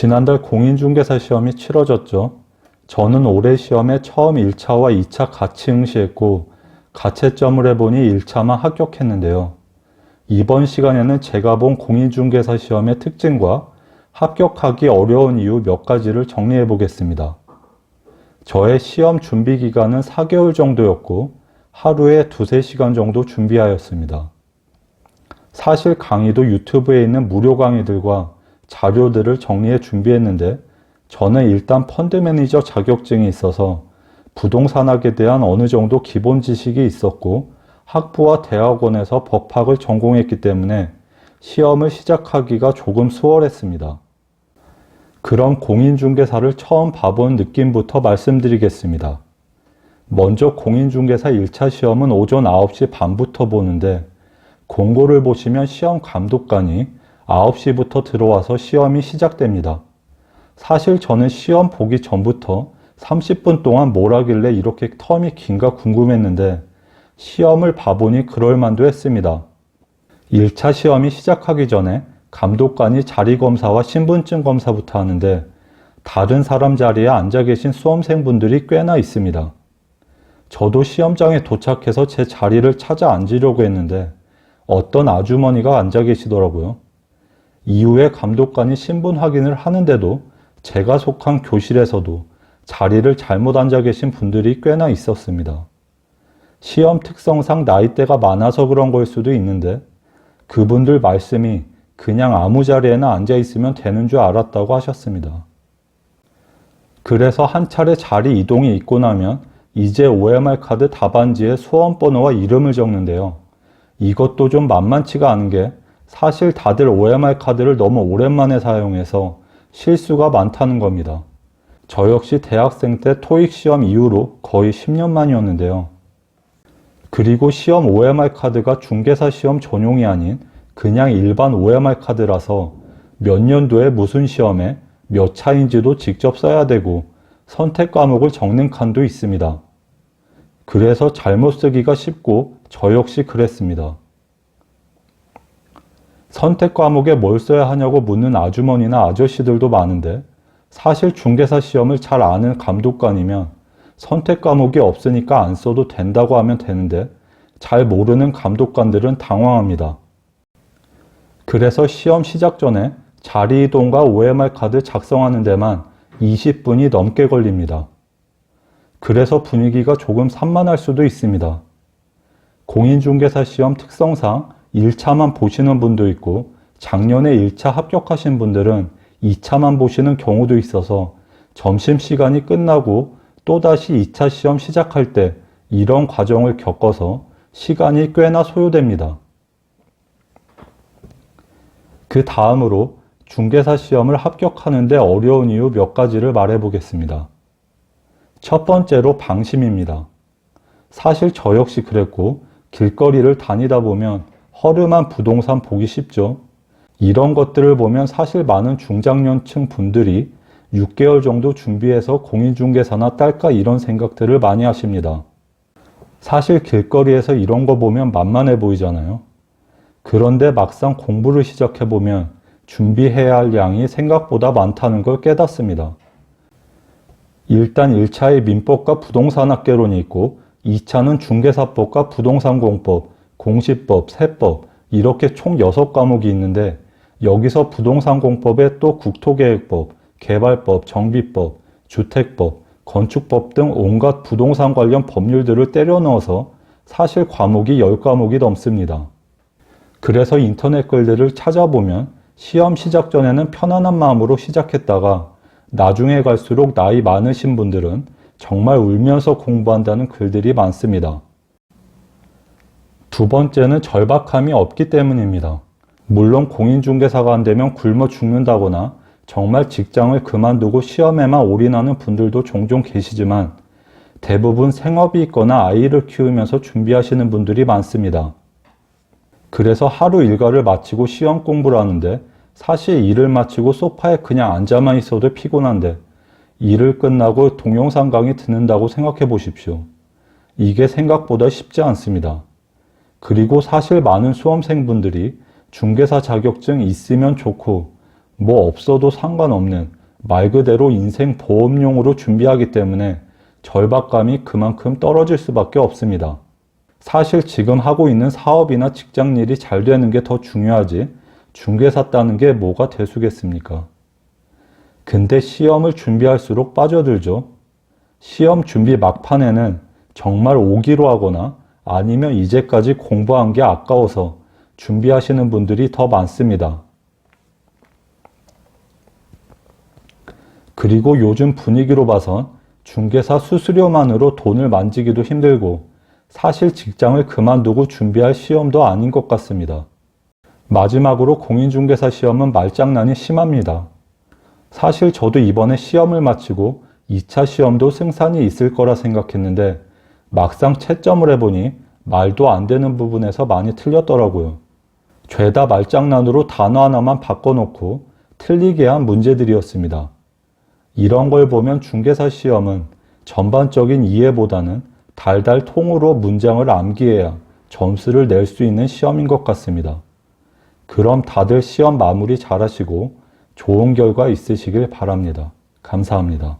지난달 공인중개사 시험이 치러졌죠. 저는 올해 시험에 처음 1차와 2차 같이 응시했고 가채점을 해보니 1차만 합격했는데요. 이번 시간에는 제가 본 공인중개사 시험의 특징과 합격하기 어려운 이유 몇 가지를 정리해 보겠습니다. 저의 시험 준비 기간은 4개월 정도였고 하루에 두세 시간 정도 준비하였습니다. 사실 강의도 유튜브에 있는 무료 강의들과 자료들을 정리해 준비했는데 저는 일단 펀드 매니저 자격증이 있어서 부동산학에 대한 어느 정도 기본 지식이 있었고 학부와 대학원에서 법학을 전공했기 때문에 시험을 시작하기가 조금 수월했습니다. 그런 공인중개사를 처음 봐본 느낌부터 말씀드리겠습니다. 먼저 공인중개사 1차 시험은 오전 9시 반부터 보는데 공고를 보시면 시험 감독관이 9시부터 들어와서 시험이 시작됩니다. 사실 저는 시험 보기 전부터 30분 동안 뭘 하길래 이렇게 텀이 긴가 궁금했는데 시험을 봐보니 그럴만도 했습니다. 1차 시험이 시작하기 전에 감독관이 자리 검사와 신분증 검사부터 하는데 다른 사람 자리에 앉아 계신 수험생분들이 꽤나 있습니다. 저도 시험장에 도착해서 제 자리를 찾아 앉으려고 했는데 어떤 아주머니가 앉아 계시더라고요. 이후에 감독관이 신분 확인을 하는데도 제가 속한 교실에서도 자리를 잘못 앉아 계신 분들이 꽤나 있었습니다. 시험 특성상 나이대가 많아서 그런 걸 수도 있는데 그분들 말씀이 그냥 아무 자리에나 앉아 있으면 되는 줄 알았다고 하셨습니다. 그래서 한 차례 자리 이동이 있고 나면 이제 OMR 카드 답안지에 수험 번호와 이름을 적는데요. 이것도 좀 만만치가 않은 게 사실 다들 OMR 카드를 너무 오랜만에 사용해서 실수가 많다는 겁니다. 저 역시 대학생 때 토익 시험 이후로 거의 10년 만이었는데요. 그리고 시험 OMR 카드가 중개사 시험 전용이 아닌 그냥 일반 OMR 카드라서 몇 년도에 무슨 시험에 몇 차인지도 직접 써야 되고 선택 과목을 적는 칸도 있습니다. 그래서 잘못 쓰기가 쉽고 저 역시 그랬습니다. 선택 과목에 뭘 써야 하냐고 묻는 아주머니나 아저씨들도 많은데 사실 중개사 시험을 잘 아는 감독관이면 선택 과목이 없으니까 안 써도 된다고 하면 되는데 잘 모르는 감독관들은 당황합니다. 그래서 시험 시작 전에 자리 이동과 OMR 카드 작성하는 데만 20분이 넘게 걸립니다. 그래서 분위기가 조금 산만할 수도 있습니다. 공인중개사 시험 특성상 1차만 보시는 분도 있고 작년에 1차 합격하신 분들은 2차만 보시는 경우도 있어서 점심시간이 끝나고 또다시 2차 시험 시작할 때 이런 과정을 겪어서 시간이 꽤나 소요됩니다. 그 다음으로 중개사 시험을 합격하는데 어려운 이유 몇 가지를 말해 보겠습니다. 첫 번째로 방심입니다. 사실 저 역시 그랬고 길거리를 다니다 보면 허름한 부동산 보기 쉽죠. 이런 것들을 보면 사실 많은 중장년층 분들이 6개월 정도 준비해서 공인중개사나 딸까 이런 생각들을 많이 하십니다. 사실 길거리에서 이런 거 보면 만만해 보이잖아요. 그런데 막상 공부를 시작해보면 준비해야 할 양이 생각보다 많다는 걸 깨닫습니다. 일단 1차에 민법과 부동산학개론이 있고 2차는 중개사법과 부동산공법, 공시법, 세법 이렇게 총 6과목이 있는데 여기서 부동산공법에 또 국토계획법, 개발법, 정비법, 주택법, 건축법 등 온갖 부동산 관련 법률들을 때려 넣어서 사실 과목이 10과목이 넘습니다. 그래서 인터넷 글들을 찾아보면 시험 시작 전에는 편안한 마음으로 시작했다가 나중에 갈수록 나이 많으신 분들은 정말 울면서 공부한다는 글들이 많습니다. 두 번째는 절박함이 없기 때문입니다. 물론 공인중개사가 안 되면 굶어 죽는다거나 정말 직장을 그만두고 시험에만 올인하는 분들도 종종 계시지만 대부분 생업이 있거나 아이를 키우면서 준비하시는 분들이 많습니다. 그래서 하루 일과를 마치고 시험 공부를 하는데 사실 일을 마치고 소파에 그냥 앉아만 있어도 피곤한데 일을 끝나고 동영상 강의 듣는다고 생각해 보십시오. 이게 생각보다 쉽지 않습니다. 그리고 사실 많은 수험생분들이 중개사 자격증 있으면 좋고 뭐 없어도 상관없는 말 그대로 인생 보험용으로 준비하기 때문에 절박감이 그만큼 떨어질 수밖에 없습니다. 사실 지금 하고 있는 사업이나 직장 일이 잘 되는 게 더 중요하지 중개사 따는 게 뭐가 대수겠습니까? 근데 시험을 준비할수록 빠져들죠. 시험 준비 막판에는 정말 오기로 하거나 아니면 이제까지 공부한 게 아까워서 준비하시는 분들이 더 많습니다. 그리고 요즘 분위기로 봐선 중개사 수수료만으로 돈을 만지기도 힘들고 사실 직장을 그만두고 준비할 시험도 아닌 것 같습니다. 마지막으로 공인중개사 시험은 말장난이 심합니다. 사실 저도 이번에 시험을 마치고 2차 시험도 승산이 있을 거라 생각했는데 막상 채점을 해보니 말도 안 되는 부분에서 많이 틀렸더라고요. 죄다 말장난으로 단어 하나만 바꿔놓고 틀리게 한 문제들이었습니다. 이런 걸 보면 중개사 시험은 전반적인 이해보다는 달달 통으로 문장을 암기해야 점수를 낼 수 있는 시험인 것 같습니다. 그럼 다들 시험 마무리 잘하시고 좋은 결과 있으시길 바랍니다. 감사합니다.